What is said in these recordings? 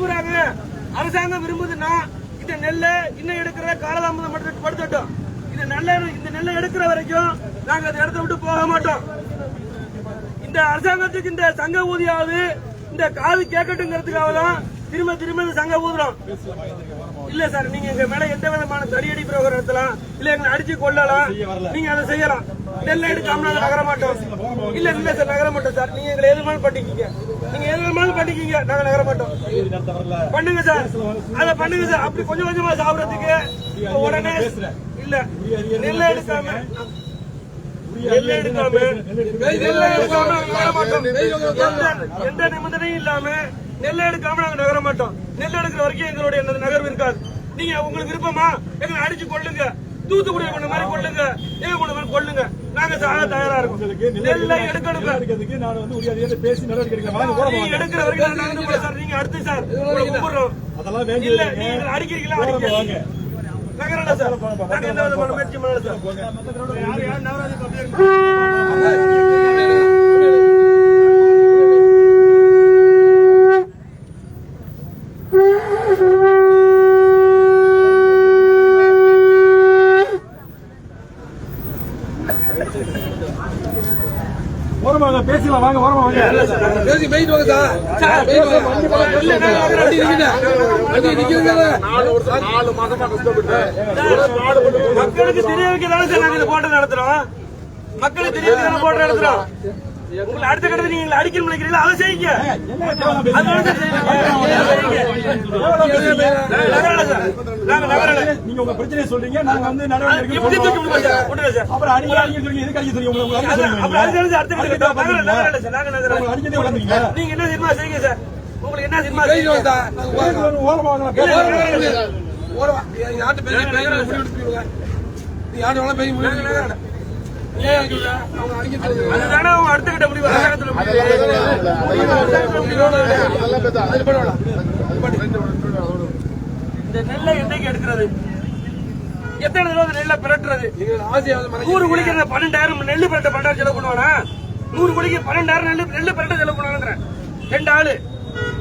போறாங்க அரசாங்கம் விரும்புதுன்னா இந்த நெல்லை இன்னும் எடுக்கிற காலதாமதம் மட்டும் படுத்தட்டும். இந்த நெல்லை இந்த நெல்லை எடுக்கிற வரைக்கும் நாங்க அந்த இடத்த விட்டு போக மாட்டோம். இந்த அரசாங்கத்துக்கு இந்த சங்க ஊதியாவது இந்த காது கேட்கட்டுங்கிறதுக்காக தான் திரும்ப திரும்ப இந்த சங்க ஊதுறோம். இல்ல சார் நீங்க எங்க மேல எந்த விதமான தடியடி பிரயோகம் நடத்தலாம்? இல்ல எங்களை அடிச்சு கொள்ளலாம் நீங்க அதை செய்யலாம். நாங்க நகர மாட்டோம். இல்ல இல்ல சார் நகர மாட்டோம் சார். நீங்க எங்களை எது பண்ணிக்கீங்க நீங்க எது வேணாலும் பண்ணிக்கீங்க நாங்க நகர மாட்டோம். பண்ணுங்க சார். அத பண்ணுங்க சார். அப்படி கொஞ்சம் கொஞ்சமா சாப்பிடறதுக்கு உடனே இல்ல. நெல்லை எடுக்காம நெல்லை எடுக்காம நெல்லை எடுக்காம நாங்க நகர மாட்டோம் எந்த- எந்த நிபந்தனையும் இல்லாம நெல்லை எடுக்காம நாங்க நகர மாட்டோம் நெல் எடுக்கிற வரைக்கும் எங்களுடைய நகர்வு இருக்காது நீங்க உங்களுக்கு விருப்பமா எங்களை அடிச்சு கொள்ளுங்க தூத்துக்குடி கொண்ட மாதிரி கொள்ளுங்க எங்க கொண்ட மாதிரி கொள்ளுங்க நாங்க சாக தயாரா இருக்கோம் நெல்லை எடுக்கணுங்க எடுக்கிறதுக்கு நான் வந்து உரிய பேசி நடவடிக்கை எடுக்கிறேன். எடுக்கிற வரைக்கும் நாங்க சார் நீங்க அடுத்து சார் உங்களை கும்பிடுறோம் அதெல்லாம் இல்ல வேண்டியது நீங்க அடிக்கிறீங்களா ஓரமா அடிக்க வாங்க நகரல சார் நாங்க எந்த விதமான முயற்சி பண்ணல சார் யாரு யாரு நவராஜ் ஓரமா வாங்க பேசலாம் வாங்க ஓரமா வாங்க. பேசி போயிட்டு வாங்க சார். நிக்குது. வண்டி நிக்குதுங்க. மக்களுக்கு தெரிய வைக்க தானே சார் நாங்க இந்த போட்டோ நடத்துறோம். மக்களுக்கு தெரிய வைக்க தானே போட்டோ நடத்துறோம். உங்களை அடுத்த கட்டத்தில் நீங்க அடிக்கணும் நினைக்கிறீங்களா அதை செய்யுங்க. நாங்க உங்க பிரச்சனையை சொல்றீங்க. நாங்க வந்து நடவடிக்கை அப்புறம் அடிக்க அடிக்க சொல்லி எதுக்கு அடிக்க சொல்லி உங்களுக்கு அடுத்த கட்டத்தில் அடிக்கதே விடாதீங்க நீங்க என்ன சினிமா செய்யுங்க சார்? உங்களுக்கு என்ன சினிமா போயிட்டு செய்யுங்க? வாங்க சார். ஓரமா வாங்க இல்ல, பேசலாம். நகரல சார். ஓரமா. நீ யார்கிட்ட பேசி பேசி முடிவு எடுத்துருவீங்க. நீ யார்கிட்ட வேணா பேசி முடிவு அதுதானே அவங்க முடிவு. அரசாங்கத்துல. இந்த நெல்லை என்னைக்கு எடுக்கிறது? எத்தனை தடவை நெல்லை பிரட்டுறது? நூறு குழிக்கு பன்னெண்டாயிரம் நெல்லு பிரட்ட பன்னெண்டாயிரம் செலவு பண்ணுவானா? நூறு குழிக்கு பன்னெண்டாயிரம் நெல்லு நெல்லு பிரட்ட செலவு பண்ணுவானுங்கிறேன் ரெண்டு ஆளு.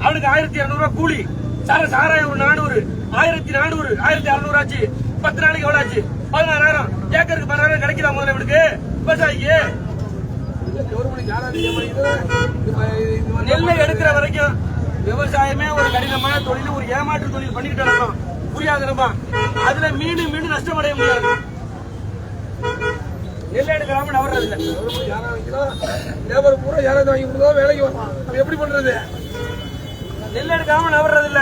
அவனுக்கு ஆயிரத்தி இருநூறு ரூபாய் கூலி. சார சாராயம் நானூறு. ஆயிரத்தி நானூறு. ஆயிரத்தி அறுநூறு ஆச்சு. பத்து நாளைக்கு எவ்வளவு ஆச்சு? பதினாறாயிரம். ஏக்கருக்கு பதினாயிரம் கிடைக்குதா முதல்ல இவனுக்கு? நெல்லை எடுக்கிற வரைக்கும் விவசாயமே ஒரு கடினமான தொழில் ஒரு ஏமாற்று தொழில் பண்ணிக்கிட்டு இருக்கோம் புரியாதுமா அதுல மீண்டும் மீண்டும் நஷ்டம் அடைய முடியாது. நெல் எடுக்காம நவர்றது இல்ல? லேபர் பூரா யாராவது வாங்கி கொடுத்தா வேலைக்கு வரும். எப்படி பண்றது? நெல் எடுக்காம நவர்றது இல்ல.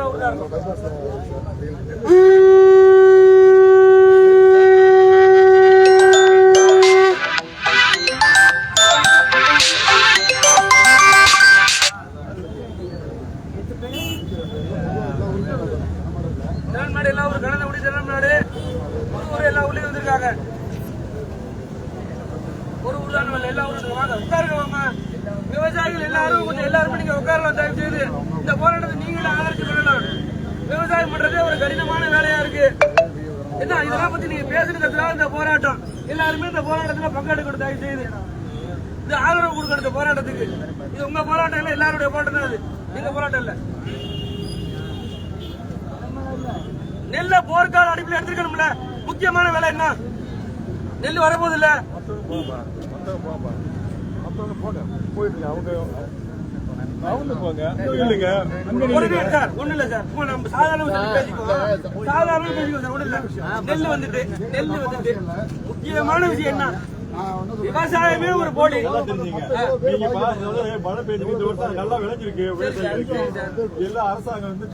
விவசாயிகள் எல்லாரும் கொஞ்சம் எல்லாருமே நீங்க உட்காரலாம் தயவு செய்து இந்த போராட்டத்தை நீங்களும் ஆதரிச்சு பண்ணலாம் பண்றதே ஒரு கடினமான வேலையா இருக்கு. என்ன இதெல்லாம் பத்தி நீங்க பேசுறதுக்காக இந்த போராட்டம். எல்லாருமே இந்த போராட்டத்துல பங்கெடுக்கணும் தயவு செய்து இது ஆதரவு கொடுக்கணும் இந்த போராட்டத்துக்கு. இது உங்க போராட்டம் இல்ல எல்லாருடைய போராட்டம் தான் இது எங்க போராட்டம் இல்ல? நெல்ல போர்க்கால அடிப்பில் எடுத்துக்கணும்ல முக்கியமான வேலை என்ன? நெல் வரப்போது இல்ல? அவங்க ஒண்ணு இல்ல சார். நம்ம சாதாரண பேசிக்குவோம். சாதாரண பேசிக்குவோம் சார். ஒண்ணு இல்ல. நெல் வந்துட்டு நெல் வந்துட்டு. முக்கியமான விஷயம் என்ன? விவசாயமே ஒரு போலி. மழை பெய்யுது இந்த வருஷம் நல்லா விளைஞ்சிருக்கு. எல்லா அரசாங்கம் வந்து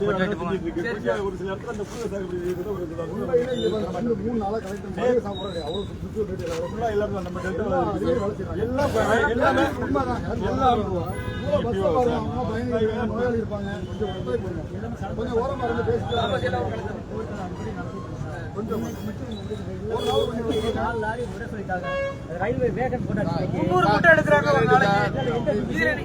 ஒரு சில இடத்துல இந்த புல்ல சாகுபடி செய்யறது ஒரு சில ஃபுல்லா எல்லாரும் நம்ம டெல்டால இருக்குது. எல்லாம் ப- எல்லாமே எல்லாம் ரயில்வே வேகன் போட்டாச்சு முந்நூறு மூட்டை எடுக்கிறாங்க ஒரு நாளைக்கு. பிரச்சனை இல்ல அடி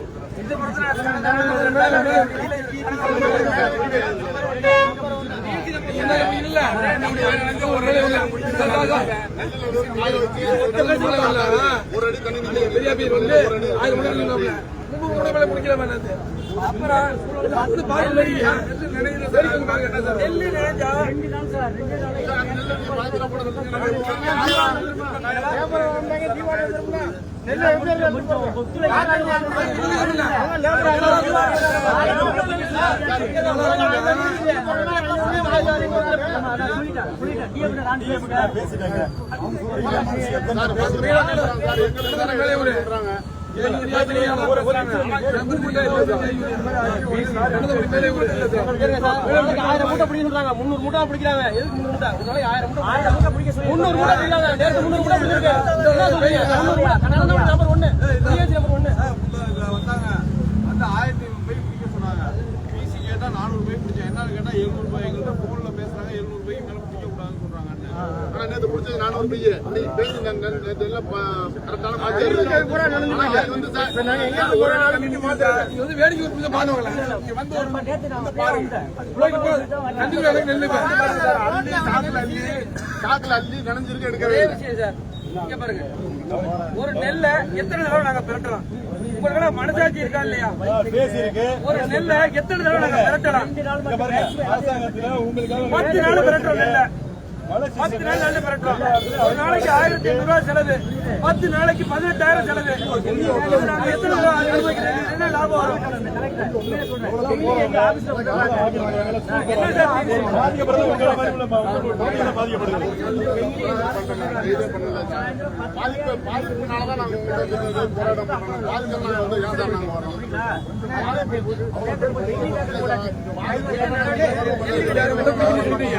பெரிய பேர் வந்து ஆயிரம் மணி அப்புறம் நினைஞ்சா பேசிட்டாங்க. ஆயிரம் மூட்டை பிடிக்க முந்நூறு மூட்டை பிடிக்கிறாங்க எதுக்கு முந்நூறு மூட்டை ஆயிரம் மூட்டை ஆயிரம் மூட்டை பிடிக்க சொல்லி முந்நூறு மூட்டை பிடிக்கிறாங்க நேரத்து முந்நூறு மூட்டை பிடிச்சிருக்கு முந்நூறு மூட்டை கன்னடம் நம்பர் ஒன்னு நம்பர் ஒன்னு வந்தாங்க வந்து ஆயிரத்தி ஐநூறு போய் பிடிக்க சொன்னாங்க பிசி கேட்டா நானூறு போய் பிடிச்சேன் என்னன்னு கேட்டா எழுநூறு ரூபாய் எங்கள்கிட்ட போன்ல வந்து வேடிக்கை ஒரு நிமிஷம் பாருங்களேன் இங்க வந்து ஒரு கண்டிப்பா நெல்லு சாக்குல அள்ளி நனைஞ்சிருக்கு எடுக்கவே இங்க பாருங்க. ஒரு நெல்லை எத்தனை தடவை நாங்க பெரட்டலாம்? உங்களுக்கு மனசாட்சி இருக்கா இல்லையா? ஒரு நெல்லை எத்தனை தடவை நாங்க பெரட்டலாம்? இங்க பாருங்க. அரசாங்கத்துல உங்களுக்காக பத்து நாள் பெரட்டுறோம் நெல்லை. பத்து நாள் நெல்லு பெரட்டுறோம் ஒரு நாளைக்கு ஆயிரத்தி ஐநூறு ரூபாய் செலவு. பத்து நாளைக்கு பதினெட்டாயிரம் செலவு. நாங்க எத்தனை என்ன லாபம்? வரும்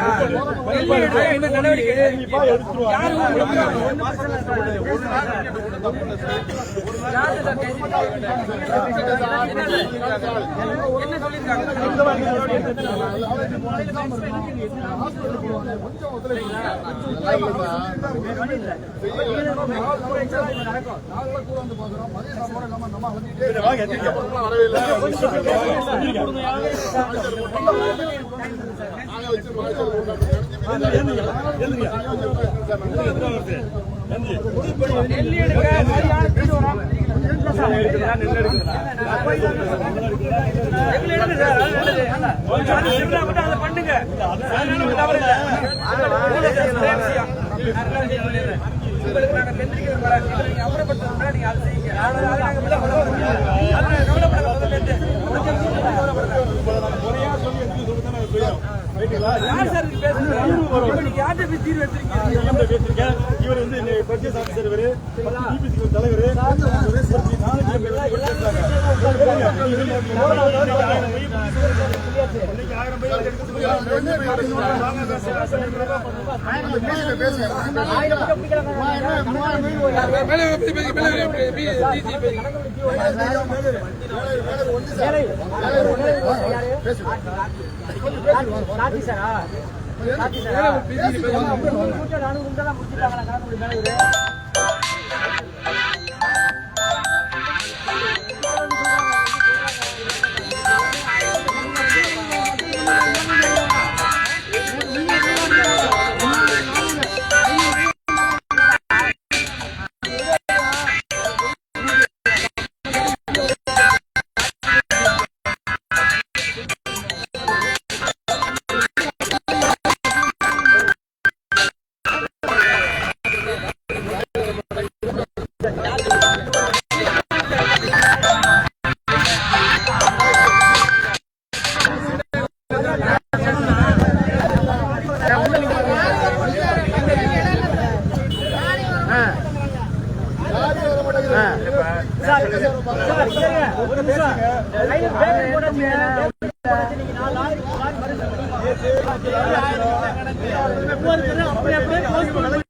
என்ன என்ன நடவடிக்கை? என்ன சொல்லிருக்காங்க பண்ணுங்க. உங்களுக்கு நாங்க தெரிஞ்சுக்கிறது வர நீங்க அதை செய்யுங்க. அதை அதை நாங்க உள்ள கொண்டு வருவோம். அதை கவலைப்படாத முதல்ல இருந்து. கொஞ்சம் கவலைப்படாத. முறையா சொல்லி எடுத்து சொல்லித்தானே அது புரியும். ரைட்டுங்களா? யார் சார் இதுக்கு பேசுறது? இப்ப நீங்க யார்கிட்ட போய் தீர்வு எடுத்திருக்கீங்க? இவர்கிட்ட பேசியிருக்கேன். இவர் வந்து இந்த பர்ச்சேஸ் ஆபீசர் இவரு, க்கு தலைவர் நாளைக்கு சாரா ஒவ்வொருத்தரும் அப்படி அப்படியே close பண்ணணும்.